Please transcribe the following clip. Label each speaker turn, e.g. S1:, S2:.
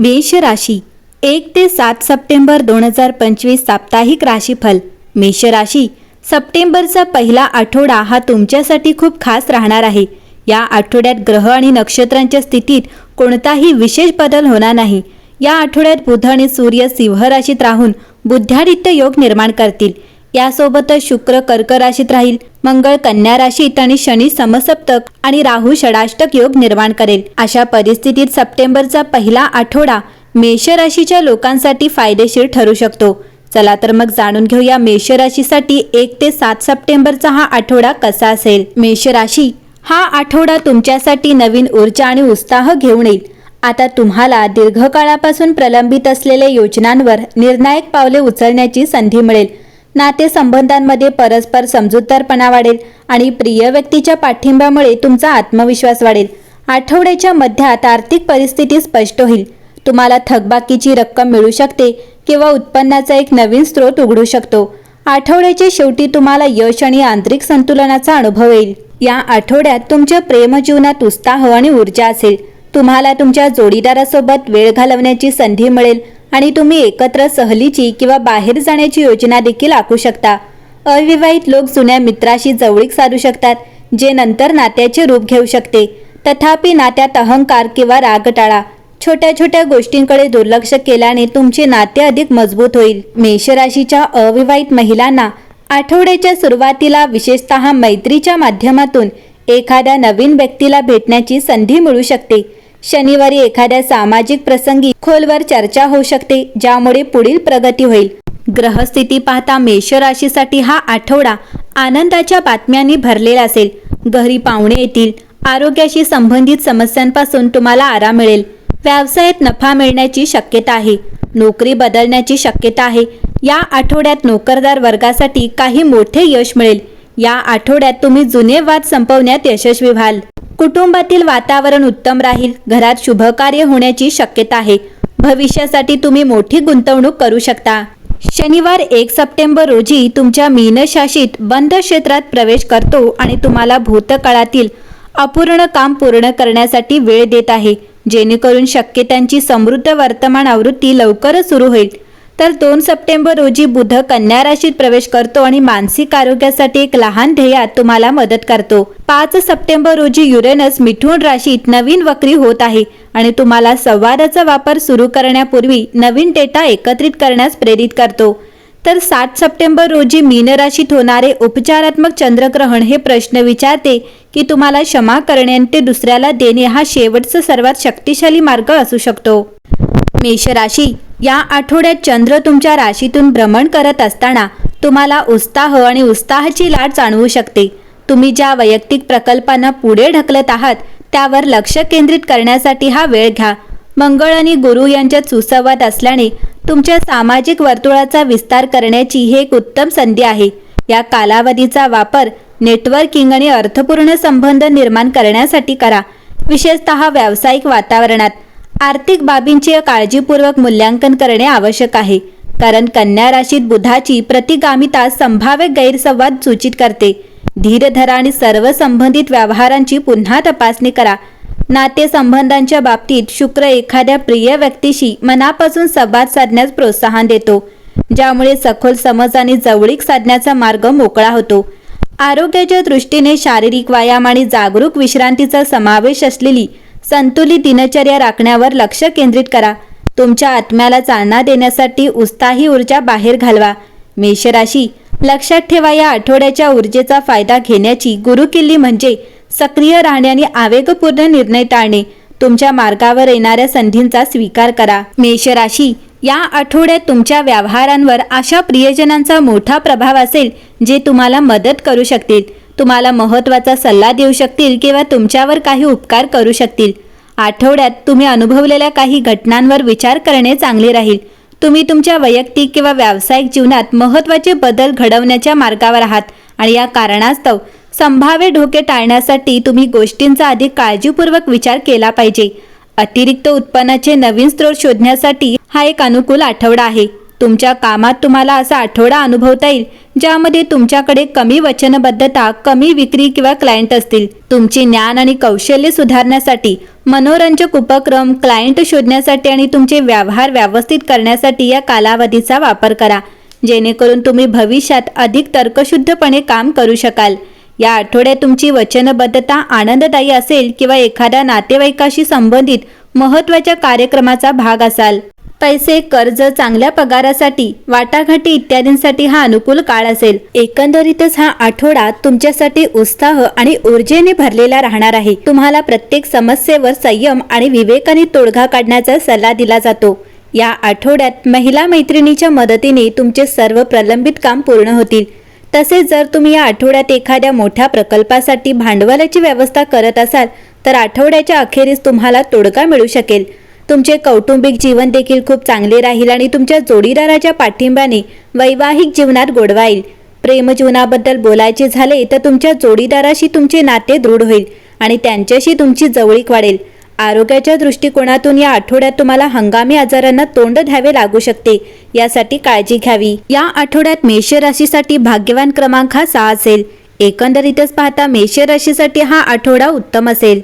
S1: मेष राशी. एक ते सात सप्टेंबर दोन हजार पंचवीस साप्ताहिक राशीफल. मेष राशी. सप्टेंबरचा पहिला आठवडा हा तुमच्यासाठी खूप खास राहणार आहे. या आठवड्यात ग्रह आणि नक्षत्रांच्या स्थितीत कोणताही विशेष बदल होणार नाही. या आठवड्यात बुध आणि सूर्य सिंह राशीत राहून बुद्ध्यादित्य योग निर्माण करतील. यासोबतच शुक्र कर्क राशीत राहील. मंगळ कन्या राशीत आणि शनी समसप्तक आणि राहू षडाष्टक योग निर्माण करेल. अशा परिस्थितीत सप्टेंबरचा पहिला आठवडा मेष राशीच्या लोकांसाठी फायदेशीर ठरू शकतो. चला तर मग जाणून घेऊया मेष राशीसाठी एक ते सात सप्टेंबरचा हा आठवडा कसा असेल. मेष राशी हा आठवडा तुमच्यासाठी नवीन ऊर्जा आणि उत्साह घेऊन येईल. आता तुम्हाला दीर्घकाळापासून प्रलंबित असलेल्या योजनांवर निर्णायक पावले उचलण्याची संधी मिळेल. नातेसंबंधांमध्ये परस्पर समजूतदारपणा वाढेल आणि प्रिय व्यक्तीच्या पाठिंब्यामुळे तुमचा आत्मविश्वास वाढेल. आठवड्याच्या मध्यात आर्थिक परिस्थिती स्पष्ट होईल. तुम्हाला थकबाकीची रक्कम मिळू शकते किंवा उत्पन्नाचा एक नवीन स्रोत उघडू शकतो. आठवड्याच्या शेवटी तुम्हाला यश आणि आंतरिक संतुलनाचा अनुभव येईल. या आठवड्यात तुमच्या प्रेमजीवनात उत्साह आणि ऊर्जा असेल. तुम्हाला तुमच्या जोडीदारासोबत वेळ घालवण्याची संधी मिळेल. आणि तुम्ही एकत्र सहलीची किंवा बाहेर जाण्याची योजना देखील आखू शकता. अविवाहित लोक जुन्या मित्राशी जवळीक साधू शकतात जे नंतर नात्याचे रूप घेऊ शकते. तथापि नात्यात अहंकार किंवा राग टाळा. छोट्या छोट्या गोष्टींकडे दुर्लक्ष केल्याने तुमचे नाते अधिक मजबूत होईल. मेषराशीच्या अविवाहित महिलांना आठवड्याच्या सुरुवातीला विशेषतः मैत्रीच्या माध्यमातून एखाद्या नवीन व्यक्तीला भेटण्याची संधी मिळू शकते. शनिवारी एखाद्या सामाजिक प्रसंगी खोलवर चर्चा होऊ शकते ज्यामुळे पुढील प्रगती होईल. ग्रहस्थिती पाहता मेष राशीसाठी हा आठवडा आनंदाच्या बातम्यांनी भरलेला असेल. घरी पाहुणे येतील. आरोग्याशी संबंधित समस्यांपासून तुम्हाला आराम मिळेल. व्यवसायात नफा मिळण्याची शक्यता आहे. नोकरी बदलण्याची शक्यता आहे. या आठवड्यात नोकरदार वर्गासाठी काही मोठे यश मिळेल. या आठवड्यात तुम्ही जुने वाद संपवण्यात यशस्वी व्हाल. कुटुंबातील वातावरण उत्तम राहील घरात शुभकार्य होण्याची शक्यता आहे. भविष्यासाठी तुम्ही मोठी गुंतवणूक करू शकता. शनिवार एक सप्टेंबर रोजी तुमच्या मीनशासित बंद क्षेत्रात प्रवेश करतो आणि तुम्हाला भूतकाळातील अपूर्ण काम पूर्ण करण्यासाठी वेळ देत आहे जेणेकरून शक्यतांची समृद्ध वर्तमान आवृत्ती लवकरच सुरू होईल. तर दोन सप्टेंबर रोजी बुध कन्या राशीत प्रवेश करतो आणि मानसिक आरोग्यासाठी एक लहान ध्येयात तुम्हाला मदत करतो. पाच सप्टेंबर रोजी युरेनस मिथुन राशीत नवीन वक्री होत आहे आणि तुम्हाला संवादाचा वापर सुरू करण्यापूर्वी नवीन डेटा एकत्रित करण्यास प्रेरित करतो. तर सात सप्टेंबर रोजी मीन राशीत होणारे उपचारात्मक चंद्रग्रहण हे प्रश्न विचारते की तुम्हाला क्षमा करणे आणि ते दुसऱ्याला देणे हा शेवटचा सर्वात शक्तिशाली मार्ग असू शकतो. मेष राशी या आठवड्यात चंद्र तुमच्या राशीतून भ्रमण करत असताना तुम्हाला उत्साह आणि उत्साहाची लाट जाणवू शकते. तुम्ही ज्या वैयक्तिक प्रकल्पांना पुढे ढकलत आहात त्यावर लक्ष केंद्रित करण्यासाठी हा वेळ घ्या. मंगळ आणि गुरु यांच्यात सुसंवाद असल्याने तुमच्या सामाजिक वर्तुळाचा विस्तार करण्याची ही एक उत्तम संधी आहे. या कालावधीचा वापर नेटवर्किंग आणि अर्थपूर्ण संबंध निर्माण करण्यासाठी करा. विशेषतः व्यावसायिक वातावरणात. आर्थिक बाबींचे काळजीपूर्वक मूल्यांकन करणे आवश्यक आहे. कारण कन्या राशीत बुधाची प्रतिगामिता संभाव्य गैरसंवाद सूचित करते. धीर धरा आणि सर्व संबंधित व्यवहारांची पुन्हा तपासणी करा. नातेसंबंधांच्या बाबतीत शुक्र एखाद्या प्रिय व्यक्तीशी मनापासून संवाद साधण्यास प्रोत्साहन देतो ज्यामुळे सखोल समज आणि जवळीक साधण्याचा मार्ग मोकळा होतो. आरोग्याच्या दृष्टीने शारीरिक व्यायाम आणि जागरूक विश्रांतीचा समावेश असलेली संतुलित दिनचर्या राखण्यावर लक्ष केंद्रित करा. तुमच्या आत्म्याला चालना देण्यासाठी उत्साही ऊर्जा बाहेर घालवा. मेषराशी लक्षात ठेवा या आठवड्याच्या ऊर्जेचा फायदा घेण्याची गुरुकिल्ली म्हणजे सक्रिय राहणे आणि आवेगपूर्ण निर्णय टाळणे. तुमच्या मार्गावर येणाऱ्या संधींचा स्वीकार करा. मेषराशी या आठवड्यात तुमच्या व्यवहारांवर अशा प्रियजनांचा मोठा प्रभाव असेल जे तुम्हाला मदत करू शकतील. तुम्हाला महत्त्वाचा सल्ला देऊ शकतील किंवा तुमच्यावर काही उपकार करू शकतील. आठवड्यात तुम्ही अनुभवलेल्या काही घटनांवर विचार करणे चांगले राहील. तुम्ही तुमच्या वैयक्तिक किंवा व्यावसायिक जीवनात महत्त्वाचे बदल घडवण्याच्या मार्गावर आहात आणि या कारणास्तव संभाव्य धोके टाळण्यासाठी तुम्ही गोष्टींचा अधिक काळजीपूर्वक विचार केला पाहिजे. अतिरिक्त उत्पन्नाचे नवीन स्रोत शोधण्यासाठी हा एक अनुकूल आठवडा आहे. तुमच्या कामात तुम्हाला असा आठवडा अनुभवता येईल ज्यामध्ये तुमच्याकडे कमी वचनबद्धता कमी विक्री किंवा क्लायंट असतील. तुमचे ज्ञान आणि कौशल्य सुधारण्यासाठी मनोरंजक उपक्रम क्लायंट शोधण्यासाठी आणि तुमचे व्यवहार व्यवस्थित करण्यासाठी या कालावधीचा वापर करा. जेणेकरून तुम्ही भविष्यात अधिक तर्कशुद्धपणे काम करू शकाल. या आठवड्यात तुमची वचनबद्धता आनंददायी असेल किंवा एखाद्या नातेवाईकाशी संबंधित महत्त्वाच्या कार्यक्रमाचा भाग असाल. पैसे कर्ज चांगल्या पगारासाठी वाटाघाटी इत्यादींसाठी हा अनुकूल काळ असेल. एकंदरीतच हा आठवडा तुमच्यासाठी उत्साह आणि ऊर्जेने भरलेला राहणार आहे. तुम्हाला प्रत्येक समस्येवर संयम आणि विवेकाने तोडगा काढण्याचा सल्ला दिला जातो. या आठवड्यात महिला मैत्रिणीच्या मदतीने तुमचे सर्व प्रलंबित काम पूर्ण होतील. तसेच जर तुम्ही या आठवड्यात एखाद्या मोठ्या प्रकल्पासाठी भांडवलाची व्यवस्था करत असाल तर आठवड्याच्या अखेरीस तुम्हाला तोडगा मिळू शकेल. तुमचे कौटुंबिक जीवन देखील खूप चांगले राहील आणि तुमच्या जोडीदाराच्या पाठिंब्याने वैवाहिक जीवनात गोडवा येईल प्रेमजीवनाबद्दल बोलायचे झाले तर तुमच्या जोडीदाराशी तुमचे नाते दृढ होईल आणि त्यांच्याशी तुमची जवळीक वाढेल. आरोग्याच्या दृष्टिकोनातून या आठवड्यात तुम्हाला हंगामी आजारांना तोंड द्यावे लागू शकते. यासाठी काळजी घ्यावी. या आठवड्यात मेष राशीसाठी भाग्यवान क्रमांक हा सहा असेल. एकंदरीतच पाहता मेष राशीसाठी हा आठवडा उत्तम असेल.